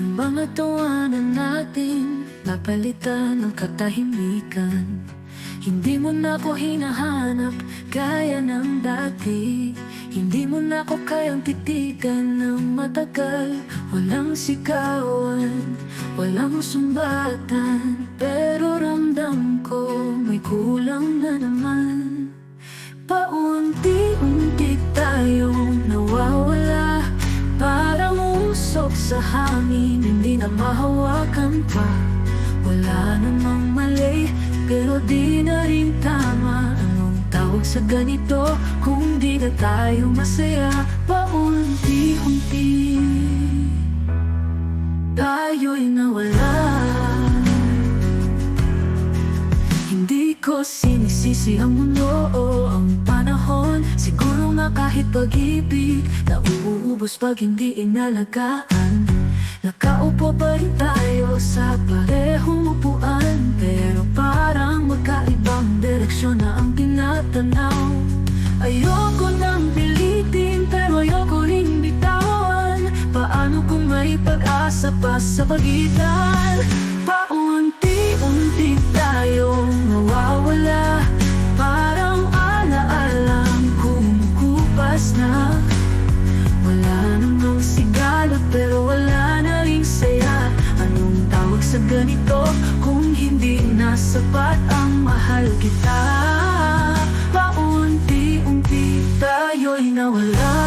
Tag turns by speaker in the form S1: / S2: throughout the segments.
S1: Yung mga tawanan natin Napalitan ng katahimikan. Hindi mo na ako hinahanap Kaya ng dati. Hindi mo na ako kayang titigan ng matagal. Walang sikawan Walang sumbatan. Pero ramdam ko May kulang na naman. Sa hangin Hindi na mahawakan pa. Wala namang mali Pero di na rin tama. Anong tawag sa ganito Kung di na tayo masaya? Paunti-unti Tayo'y nawala. Hindi ko sinisisi ang mundo ang Nga kahit pag-ibig. Nauubos pag hindi inalagaan. Nakaupo pa rin tayo sa parehong upuan. Pero parang magkaibang direksyon na ang tinatanaw. Ayoko nang pilitin pero ayoko rin bitawan. Paano kung may pag-asa pa sa pagitan? Paunti-unti tayong nawawala sapat ang mahal kita. Paunti-unti tayo'y nawala.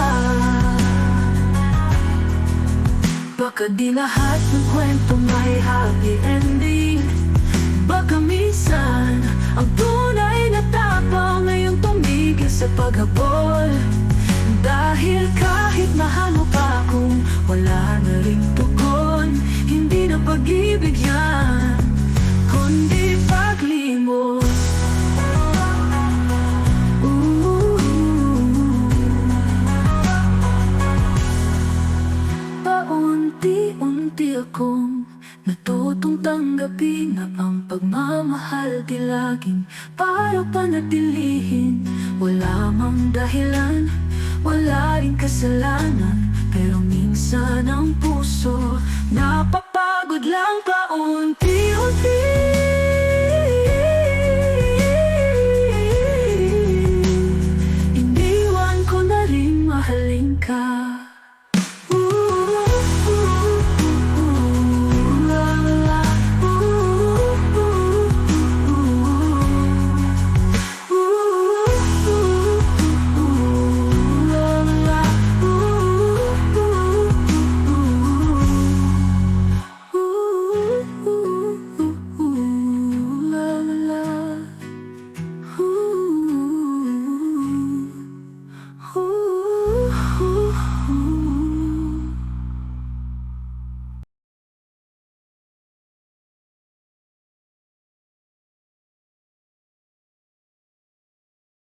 S1: Baka di lahat ng kwento may happy ending natutong tanggapin na ang pagmamahal di laging para panatilihin. Wala mang dahilan, wala rin kasalanan Pero minsan ang puso